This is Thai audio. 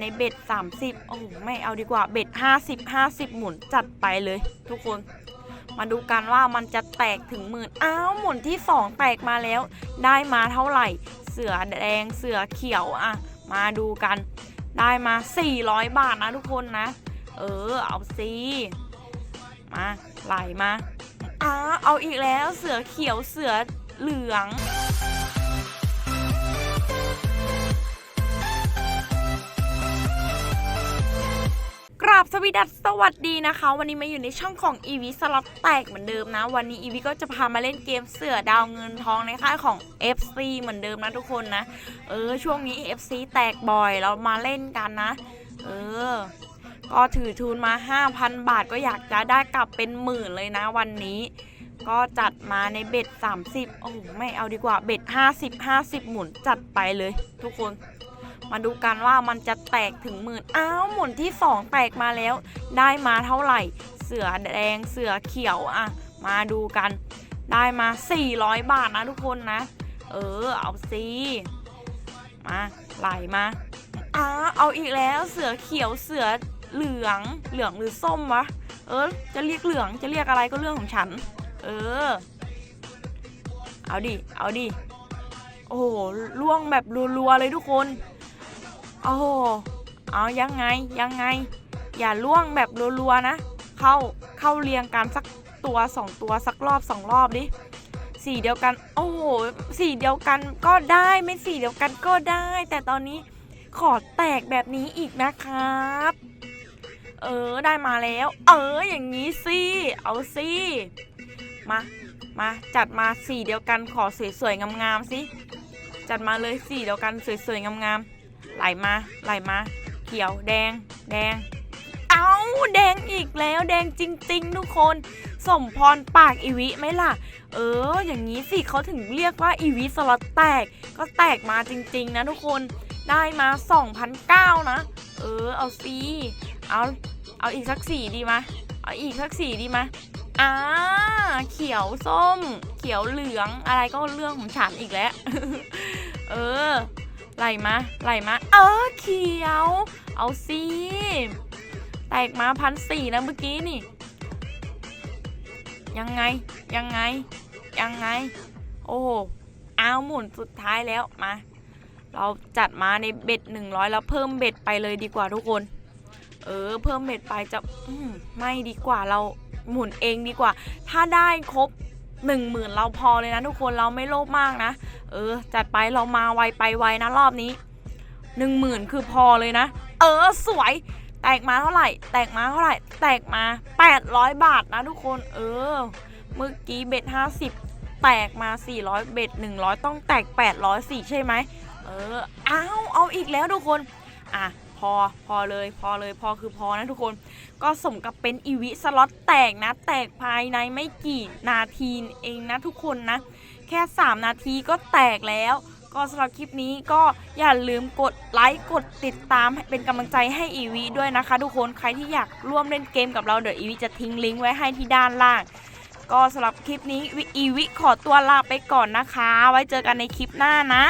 ในเบ็ด 30 โอ้โหไม่เอาดีกว่าเบ็ด 50 50 หมุนจัดไปเลย ทุกคน มาดูกันว่ามันจะแตกถึงหมื่น อ้าวหมุนที่ 2 แตกมาแล้ว ได้มาเท่าไหร่ เสือแดงเสือเขียวอะมาดูกัน ได้มา 400 บาทนะทุกคนนะ เออ เอาสิมาไหลมาอ้าเอาอีกแล้วเสือเขียวเสือเหลือง กราบสวีดัสสวัสดีนะคะ วันนี้มาอยู่ในช่องของ e v สล็อตแตกเหมือนเดิมนะ วันนี้ e v ก็จะพามาเล่นเกมเสือดาวเงินทองในค่ายของ FC เหมือนเดิมนะทุกคนนะ เออ ช่วงนี้ FC แตกบ่อยเรามาเล่นกันนะ เออ ก็ถือทุนมา 5,000 บาทก็อยากจะได้กลับเป็นหมื่นเลยนะวันนี้ ก็จัดมาในเบ็ด30 โอ้โหไม่เอาดีกว่าเบ็ด50 50 หมุนจัดไปเลย ทุกคน มาดูกันว่ามันจะแตกถึงหมื่นอ้าวหมุนที่ 2 แตกมาแล้ว ได้มาเท่าไหร่ เสือแดงเสือเขียวอะมาดูกันได้มา 400 บาทนะทุกคนนะ เออ เอาสิมาไหลมาอ้าเอาอีกแล้วเสือเขียวเสือเหลืองเหลืองหรือส้มวะ เออ จะเรียกเหลืองจะเรียกอะไรก็เรื่องของฉัน เออ เอาดิ เอาดิ โอ้โหล่วงแบบรัวๆเลยทุกคน โอ้โหเอายังไงยังไง อย่าล่วงแบบรัวๆนะ เข้าเข้าเรียงกันสักตัวสองตัวสักรอบสองรอบดิสีเดียวกัน โอ้โหสีเดียวกันก็ได้ไม่สีเดียวกันก็ได้ แต่ตอนนี้ขอแตกแบบนี้อีกนะครับ เออได้มาแล้ว เอออย่างนี้สิเอาสิมามาจัดมาสีเดียวกันขอสวยๆงามๆสิจัดมาเลยสีเดียวกันสวยๆงามๆ ไหลมาไหลมา เขียวแดง แดง เอาแดงอีกแล้วแดงจริง ๆ ทุกคน สมพรปากอีวิไหมล่ะ เออ อย่างนี้สิเขาถึงเรียกว่าอีวิสล็อตแตก ก็แตกมาจริง ๆ นะทุกคนได้มา2,009นะ เออ เอาสิเอาเอาอีกสักสีดีมะเอาอีกสักสีดีมะอ่าเขียวส้ม เขียวเหลืองอะไรก็เรื่องของฉันอีกแล้ว เออ ไหลมาไหลมา เออเขียว เอาสิแตกมาพันสี่นะเมื่อกี้นี่ ยังไงยังไง ยังไง โอ้โหเอาหมุนสุดท้ายแล้วมา เราจัดมาในเบ็ดหนึ่งร้อยแล้วเพิ่มเบ็ดไปเลยดีกว่าทุกคน เออ เพิ่มเบ็ดไปจะมไม่ดีกว่าเราหมุนเองดีกว่า ถ้าได้ครบ หนึ่งหมื่นเราพอเลยนะทุกคนเราไม่โลภมากนะ เออ จัดไปเรามาไวไปไวนะรอบนี้หนึ่งหมื่นคือพอเลยนะ เออสวย แตกมาเท่าไหร่ แตกมาเท่าไหร่ แตกมา 800 บาทนะทุกคน เออ เมื่อกี้เบ็ด50 แตกมา 400 เบ็ด100 ต้องแตก 800สิใช่ไหม เออ อ้าว เอาอีกแล้วทุกคน อะ พอพอเลยพอเลยพอคือพอนะทุกคนก็สมกับเป็นอีวิสล็อตแตกนะ แตกภายในไม่กี่นาทีเองนะทุกคนนะ แค่ 3 นาทีก็แตกแล้ว ก็สำหรับคลิปนี้ก็อย่าลืมกดไลค์กดติดตามเป็นกำลังใจให้อีวีด้วยนะคะ ทุกคนใครที่อยากร่วมเล่นเกมกับเราเดี๋ยวอีวีจะทิ้งลิงก์ไว้ให้ที่ด้านล่างก็สำหรับคลิปนี้อีวิขอตัวลาไปก่อนนะคะ ไว้เจอกันในคลิปหน้านะ